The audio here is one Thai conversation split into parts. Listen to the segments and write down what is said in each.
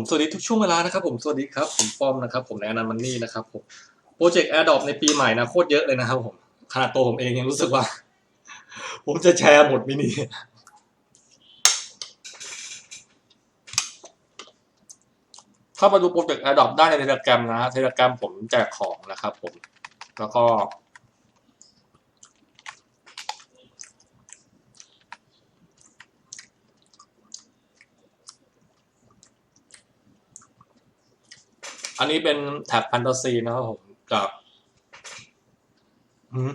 ผมสวัสดีทุกช่วงเวลานะครับผมสวัสดีครับผมฟอร์มนะครับผมในอนันต์มันนี่นะครับผมโปรเจกต์แอร์ดอปในปีใหม่นะโคตรเยอะเลยนะครับผมขนาดตัวผมเองยังรู้สึกว่า ผมจะแชร์หมดมินี่เข้ามาดูโปรเจกต์แอร์ดอปได้ในเทเลกรมนะฮะเทเลกรมผมแจกของนะครับผม แล้วก็ อันนี้เป็นแท็บแฟนตาซีนะครับผมจากหืม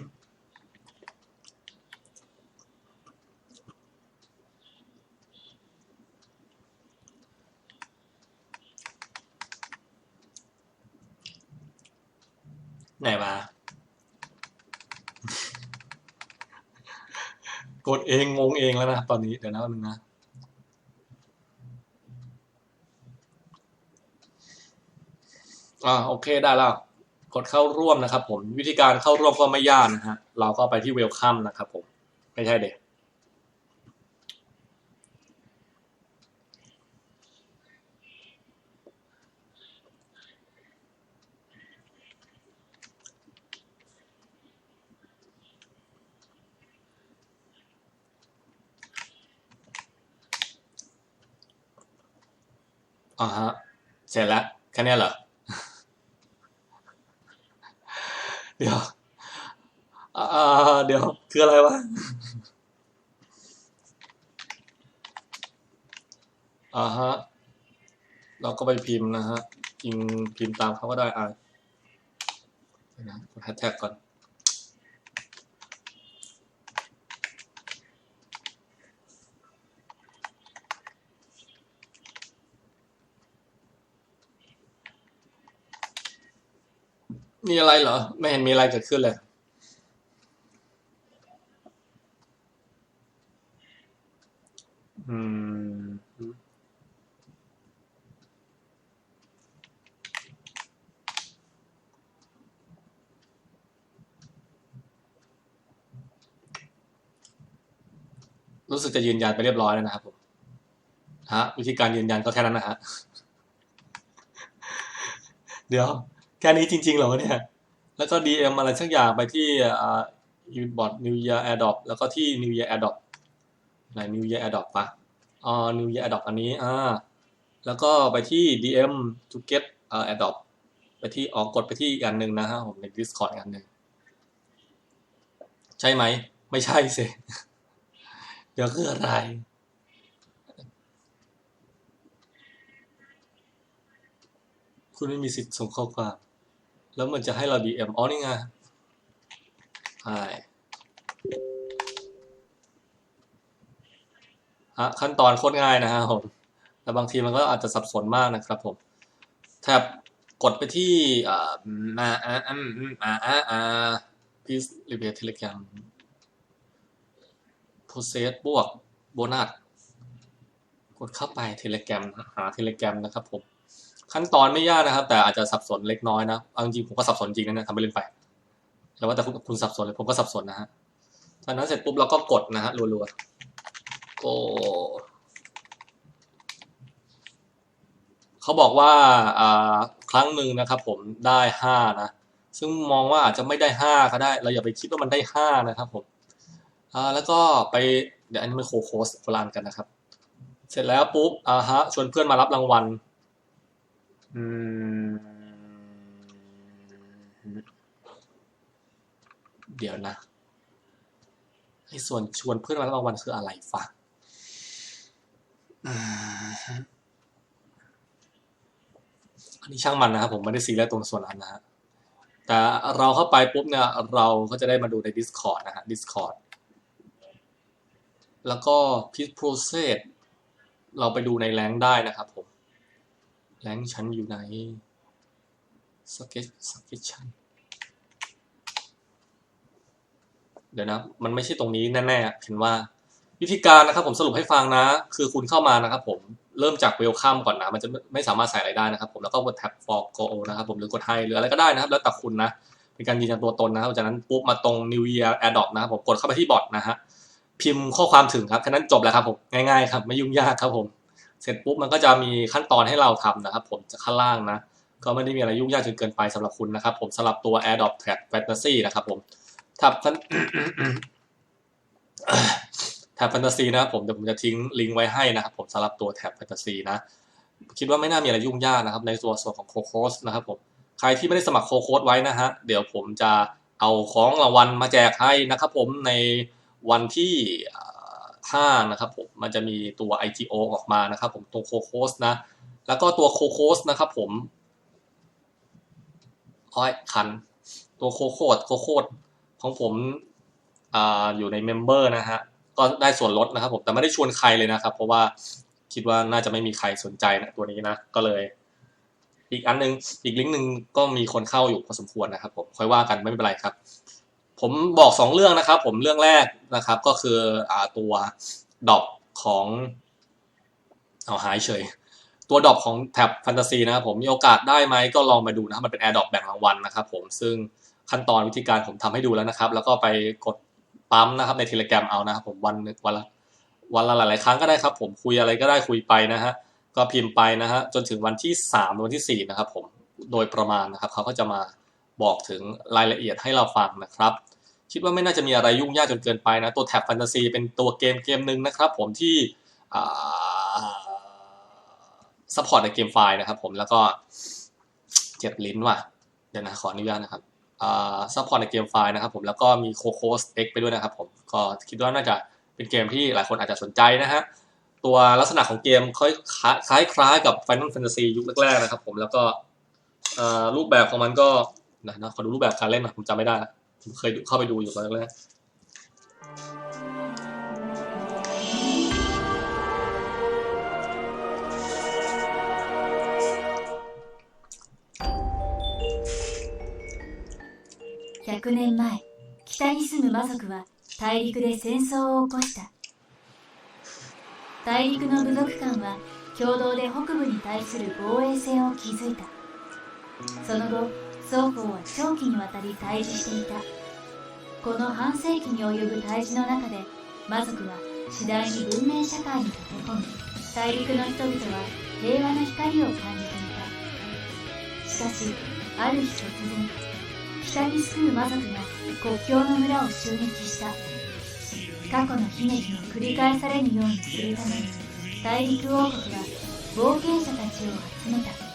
ไหนมากดเองงงเองแล้วนะ ตอนนี้เดี๋ยวนะนึงนะ อ่าโอเคได้แล้วกดเข้าร่วมนะครับ ผมวิธีการเข้าร่วมก็ไม่ยากนะฮะเราก็ไปที่เวลคัมนะครับ ผมไม่ใช่เด็กอ่าฮะเสร็จแล้วแค่นี้เหรอ เดี๋ยวอ่าเดี๋ยว คืออะไรวะอ่าฮะ เราก็ไปพิมพ์นะฮะพิมพ์พิมพ์ตามเขาก็ได้อ่านะกดแฮชแท็กก่อน มีอะไรเหรอ ไม่เห็นมีอะไรเกิดขึ้นเลยอืมรู้สึกจะยืนยันไปเรียบร้อยแล้วนะครับผมฮะวิธีการยืนยันก็แค่นั้นนะฮะ เดี๋ยว ค่นี้จริงๆเหรอเนี่ย แล้วก็ DM อะไรสักอย่างไปที่อ่า Ubot New Year AirDrop แล้วก็ที่ New Year AirDrop ไหน New Year AirDrop ปะอ๋อ New Year AirDrop อันนี้อ่าแล้วก็ไปที่ DM to get อ่า AirDrop ไปที่ออกกดไปที่อีกอันหนึ่งนะฮะผมใน Discord อันหนึ่งใช่ไหม ไม่ใช่สิเดี๋ยวคืออะไรคุณไม่มีสิทธิ์ส่งข้อความ แล้วมันจะให้เรา DM อ๋อนี่ไงใช่ฮะขั้นตอนโคตรง่ายนะฮะผมแต่บางทีมันก็อาจจะสับสนมากนะครับผมแท็บกดไปที่อ่าอ่าอ่าอ่าอ่าอ่าอ่า please repeat telegram process บวกโบนัสกดเข้าไป telegram หา telegram นะครับผม ขั้นตอนไม่ยากนะครับ แต่อาจจะสับสนเล็กน้อยนะเอาจริงผมก็สับสนจริงนะเนี่ยทำไปเล่นไปแต่ว่าแต่คุณคุณสับสนเลยผมก็สับสนนะฮะจากนั้นเสร็จปุ๊บเราก็กดนะฮะรัวๆก็เขาบอกว่าอ่าครั้งหนึ่งนะครับ ผมได้ห้านะซึ่งมองว่าอาจจะไม่ได้ห้าก็ได้ เราอย่าไปคิดว่ามันได้ห้านะครับผมอ่าแล้วก็ไปเดี๋ยวอันนี้มันโคโคสโบราณกันนะครับ เสร็จแล้วปุ๊บอ่าฮะชวนเพื่อนมารับรางวัล เดี๋ยวนะไอ้ส่วนชวนเพื่อนมารับรางวัลคืออะไรฟะอ่าฮะอันนี้ช่างมันนะครับผมไม่ได้ซีเรียสตรงส่วนนั้นนะฮะแต่เราเข้าไปปุ๊บเนี่ยเราก็จะได้มาดูใน Discord นะฮะ Discord แล้วก็ Pit Process เราไปดูในแรงได้นะครับผม แรงชั้นอยู่ในสเก็ตสเก็ตชั้นเดี๋ยวนะ มันไม่ใช่ตรงนี้แน่ๆเห็นว่า วิธีการนะครับผมสรุปให้ฟังนะ คือคุณเข้ามานะครับผมเริ่มจากเวลคัมก่อนนะ มันจะไม่สามารถใส่อะไรได้นะครับผมแล้วก็กดแท็บ for go นะครับผมหรือกดให้หรืออะไรก็ได้นะครับ แล้วแต่คุณนะเป็นการยืนยันตัวตนนะครับจากนั้นปุ๊บมาตรง New Year Adopt นะครับผมกดเข้าไปที่บอทนะฮะพิมพ์ข้อความถึงครับแค่นั้นจบแล้วครับผมง่ายๆครับไม่ยุ่งยากครับผม เสร็จปุ๊บมันก็จะมีขั้นตอนให้เราทำนะครับ ผมจะข้างล่างนะ ก็ไม่ได้มีอะไรยุ่งยากจนเกินไปสำหรับคุณนะครับ ผมสำหรับตัว a d o p Tab Fantasy นะครับผมถ้าแท็บแฟนตาซีนะครับผมเดี๋ยวผมจะทิ้งลิงก์ไว้ให้นะครับ ผมสำหรับตัวแท็บแฟนตาซีนะคิดว่าไม่น่ามีอะไรยุ่งยากนะครับ ในตัวส่วนของโคโคสนะครับผมใครที่ไม่ได้สมัครโคโคสไว้นะฮะเดี๋ยวผมจะเอาของรางวัลมาแจกให้นะครับผมในวันที่ ห้านะครับผมมันจะมีตัว IGO ออกมานะครับผมตัวโคโคสนะ แล้วก็ตัวโคโคสนะครับผมอ้อยคัน ตัวโคโคดโคโคดของผมอ่าอยู่ในเมมเบอร์นะฮะก็ได้ส่วนลดนะครับผมแต่ไม่ได้ชวนใครเลยนะครับ เพราะว่าคิดว่าน่าจะไม่มีใครสนใจนะตัวนี้นะก็เลย อีกอันนึงอีกลิงก์หนึ่งก็มีคนเข้าอยู่พอสมควรนะครับผมค่อยว่ากันไม่เป็นไรครับ ผมบอกสองเรื่องนะครับ ผมเรื่องแรกนะครับ ก็คืออ่าตัวดอกของเอาหายเฉย ตัวดอกของแท็บแฟนตาซีนะครับผมมีโอกาสได้ไหมก็ลองมาดูนะครับมันเป็นแอร์ดอกแบ่งรางวัลนะครับผมซึ่งขั้นตอนวิธีการผมทำให้ดูแล้วนะครับ แล้วก็ไปกดปั๊มนะครับในเทเลกรมเอานะครับผมวันนึงวันละวันละหลาย ๆ ครั้งก็ได้ครับ ผมคุยอะไรก็ได้คุยไปนะฮะก็พิมพ์ไปนะฮะจนถึงวันที่สามวันที่สี่นะครับผมโดยประมาณนะครับเขาก็จะมา บอกถึงรายละเอียดให้เราฟังนะครับ คิดว่าไม่น่าจะมีอะไรยุ่งยากจนเกินไปนะ ตัวแท็บแฟนตาซีเป็นตัวเกมเกมหนึ่งนะครับ ผมที่ซัพพอร์ตในเกมไฟล์นะครับผมแล้วก็เจ็บลิ้นว่ะ เดี๋ยวนะขออนุญาตนะครับซัพพอร์ตในเกมไฟล์นะครับผมแล้วก็มีโคโคสเอ็กไปด้วยนะครับผมก็คิดว่าน่าจะเป็นเกมที่หลายคนอาจจะสนใจนะฮะตัวลักษณะของเกมคล้ายคล้ายกับ Final Fantasy ยุคแรกๆนะครับผมแล้วก็รูปแบบของมันก็ นะนะขอดูรูปแบบการเล่นหน่อยผมจำไม่ได้ผมเคยเข้าไปดูอยู่ตอนแรก100年前北に住む魔族は大陸で戦争を起こした大陸の部族間は共同で北部に対する防衛線を築いたその後 双方は長期にわたり対峙していた。この半世紀に及ぶ対峙の中で魔族は次第に文明社会に溶け込み大陸の人々は平和な光を感じていた。しかしある日突然北に住む魔族が国境の村を襲撃した。過去の悲劇を繰り返されぬようにするために大陸王国は冒険者たちを集めた。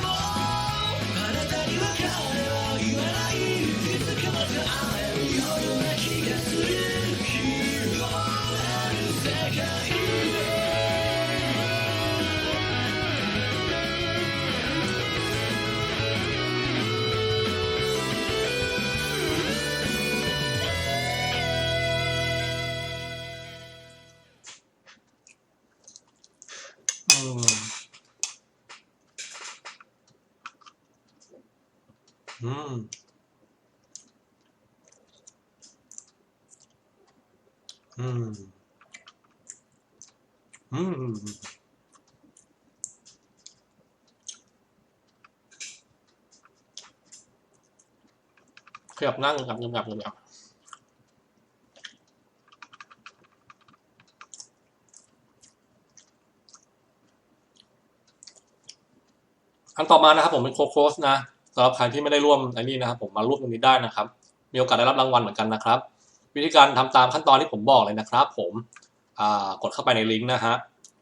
อืมอืมอืมอืมขยับนั่งกับยำยับยำยับ อันต่อมานะครับผมเป็นโคโคสนะสำหรับใครที่ไม่ได้ร่วมไอ้นี่นะครับ ผมมาร่วมตรงนี้ได้นะครับ มีโอกาสได้รับรางวัลเหมือนกันนะครับ วิธีการทำตามขั้นตอนที่ผมบอกเลยนะครับ ผมกดเข้าไปในลิงก์นะฮะ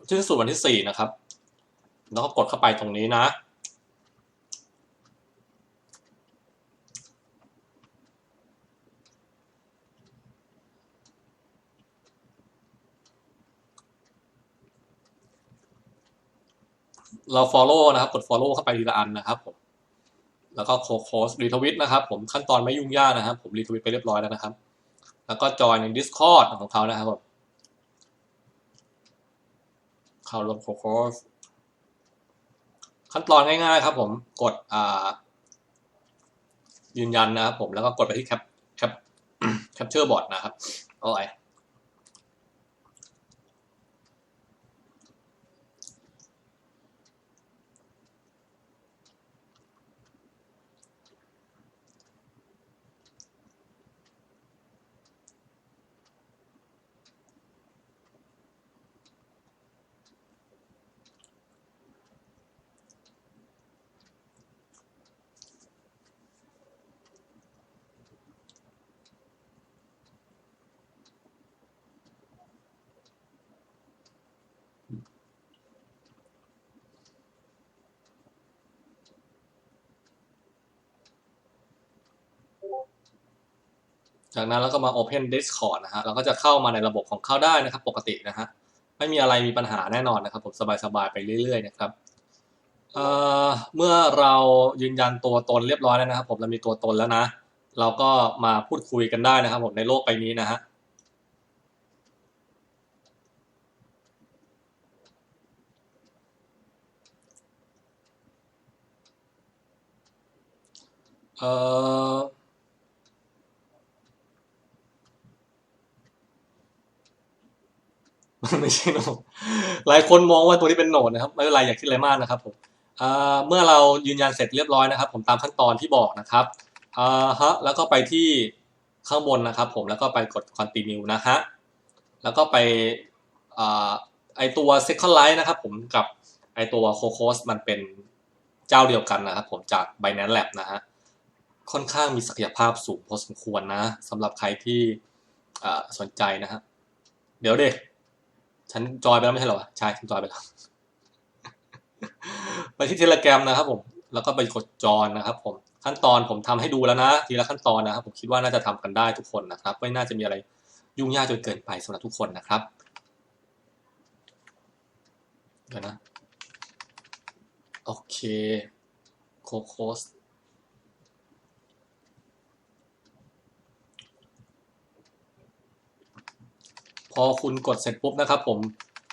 ที่สุดวันที่สี่นะครับแล้วก็กดเข้าไปตรงนี้นะ เรา follow นะครับ กด follow เข้าไปทีละอันนะครับผมแล้วก็โค้ดรีทวิตนะครับ ผมขั้นตอนไม่ยุ่งยากนะครับ ผมรีทวิตไปเรียบร้อยแล้วนะครับ แล้วก็จอยใน Discord ของเขานะครับผมเข้ารวมโค้ดขั้นตอนง่ายๆครับ ผมกดอ่ายืนยันนะครับผมแล้วก็กดไปที่แคปแคปแคปเจอร์บอร์ดนะครับโอ้ย จากนั้นเราก็มา Open Discord นะฮะเราก็จะเข้ามาในระบบของเขาได้นะครับ ปกตินะฮะไม่มีอะไรมีปัญหาแน่นอนนะครับ ผมสบายๆไปเรื่อย ๆ นะครับเเมื่อเรายืนยันตัวตนเรียบร้อยแล้วนะครับ ผมเรามีตัวตนแล้วนะ เราก็มาพูดคุยกันได้นะครับ ผมในโลกใบนี้นะฮะเอ่อ มันไม่ใช่โหนดหลายคนมองว่าตัวนี้เป็นโหนดนะครับไม่เป็นไรอย่าคิดอะไรมากนะครับผมเมื่อเรายืนยันเสร็จเรียบร้อยนะครับ ผมตามขั้นตอนที่บอกนะครับอ่าฮะแล้วก็ไปที่ข้างบนนะครับ ผมแล้วก็ไปกด continue นะฮะแล้วก็ไปอ่าไอตัว second light นะครับ ผมกับไอตัว cocos มันเป็นเจ้าเดียวกันนะครับ ผมจาก Binance Lab นะฮะค่อนข้างมีศักยภาพสูงพอสมควรนะสำหรับใครที่สนใจนะฮะเดี๋ยวเด็ก ฉันจอยไปแล้วไม่ใช่เหรอวะใช่ฉันจอยไปแล้ว ไปที่เทเล gram นะครับ ผม แล้วก็ไปกดจอยนะครับ ผมขั้นตอนผมทำให้ดูแล้วนะ ทีละขั้นตอนนะครับ ผมคิดว่าน่าจะทำกันได้ทุกคนนะครับ ไม่น่าจะมีอะไรยุ่งยากจนเกินไปสำหรับทุกคนนะครับเดี๋ยวนะ โอเค โคโคส อคุณกดเสร็จปุ๊บนะครับผม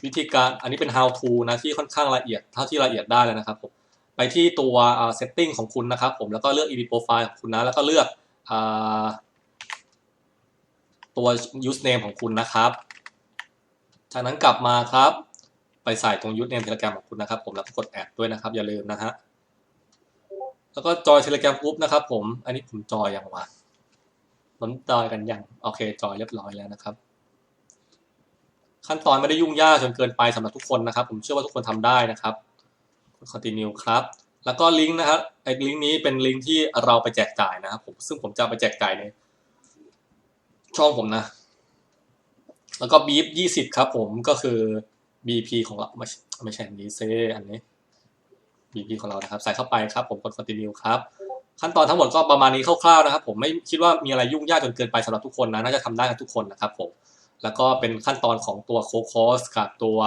วิธีการอันนี้เป็น how to นะที่ค่อนข้างละเอียดเท่าที่ละเอียดได้แล้วนะครับผมไปที่ตัว setting ของคุณนะครับผมแล้วก็เลือก edit profile ของคุณนะแล้วก็เลือกอตัว username ของคุณนะครับ จากนั้นกลับมาครับ ไปใส่ตรง username telegram ของคุณนะครับ ผมแล้วก็กด add ด้วยนะครับ อย่าลืมนะฮะแล้วก็จอย telegram ปุ๊บนะครับ ผมอันนี้ผมจอยยังวะผมจอยกันยังโอเคจอยเรียบร้อยแล้วนะครับ ขั้นตอนไม่ได้ยุ่งยากจนเกินไปสำหรับทุกคนนะครับ ผมเชื่อว่าทุกคนทำได้นะครับกด continue ครับ แล้วก็ลิงก์นะครับไอ้ลิงก์นี้เป็นลิงก์ที่เราไปแจกจ่ายนะครับผมซึ่งผมจะไปแจกจ่ายในช่องผมนะ แล้วก็บีฟยี่สิบครับผมก็คือ BP ของเราไม่ใช่ไม่ใช่อันนี้เซอันนี้ BP ของเรานะครับ ใส่เข้าไปครับ ผมกด continue ครับขั้นตอนทั้งหมดก็ประมาณนี้คร่าวๆนะครับ ผมไม่คิดว่ามีอะไรยุ่งยากจนเกินไปสำหรับทุกคนนะน่าจะทำได้กันทุกคนนะครับผม แล้วก็เป็นขั้นตอนของตัวโคโคสกับตัว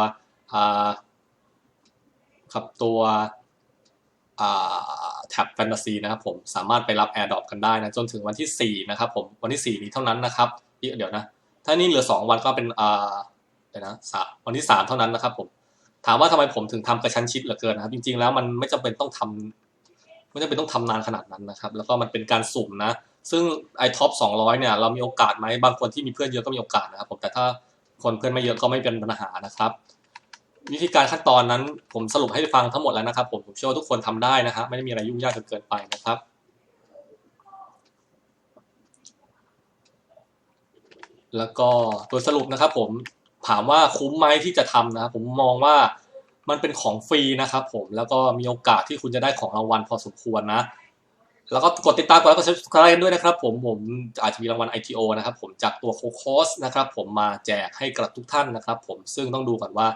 กับตัวแท็บแฟนตาซีนะครับผมสามารถไปรับ AirDrop กันได้นะจนถึงวันที่ 4 นะครับผมวันที่ 4 นี้เท่านั้นนะครับเดี๋ยวนะ ถ้านี่เหลือ 2 วันก็เป็นอ่าเดี๋ยวนะสามวันที่ 3 เท่านั้นนะครับผมถามว่าทำไมผมถึงทำกระชั้นชิดเหลือเกินนะครับ จริง ๆ แล้วมันไม่จำเป็นต้องทำไม่จำเป็นต้องทำนานขนาดนั้นนะครับ แล้วก็มันเป็นการสุ่มนะ ซึ่งไอท็อป200เนี่ยเรามีโอกาสไหมบางคนที่มีเพื่อนเยอะก็มีโอกาสนะครับผมแต่ถ้าคนเพื่อนไม่เยอะก็ไม่เป็นปัญหานะครับวิธีการขั้นตอนนั้นผมสรุปให้ฟังทั้งหมดแล้วนะครับ ผมผมเชื่อว่าทุกคนทำได้นะฮะไม่ได้มีอะไรยุ่งยากจนเกินไปนะครับ แล้วก็ตัวสรุปนะครับ ผมถามว่าคุ้มไหมที่จะทำนะครับผมมองว่ามันเป็นของฟรีนะครับ ผมแล้วก็มีโอกาสที่คุณจะได้ของรางวัลพอสมควรนะ แล้วก็กดติดตามกดไลค์กด subscribe กันด้วยนะครับผมผมอาจจะมีรางวัล ITO นะครับผมจากตัวโคโคสนะครับผมมาแจกให้กับทุกท่านนะครับผมซึ่งต้องดูก่อนว่า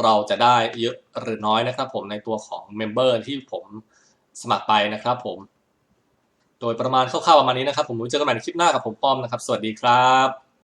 เราจะได้เยอะหรือน้อยนะครับผมในตัวของเมมเบอร์ที่ผมสมัครไปนะครับผม โดยประมาณคร่าวๆประมาณนี้นะครับ ผมไว้เจอกันใหม่ในคลิปหน้ากับผมป้อมนะครับ สวัสดีครับ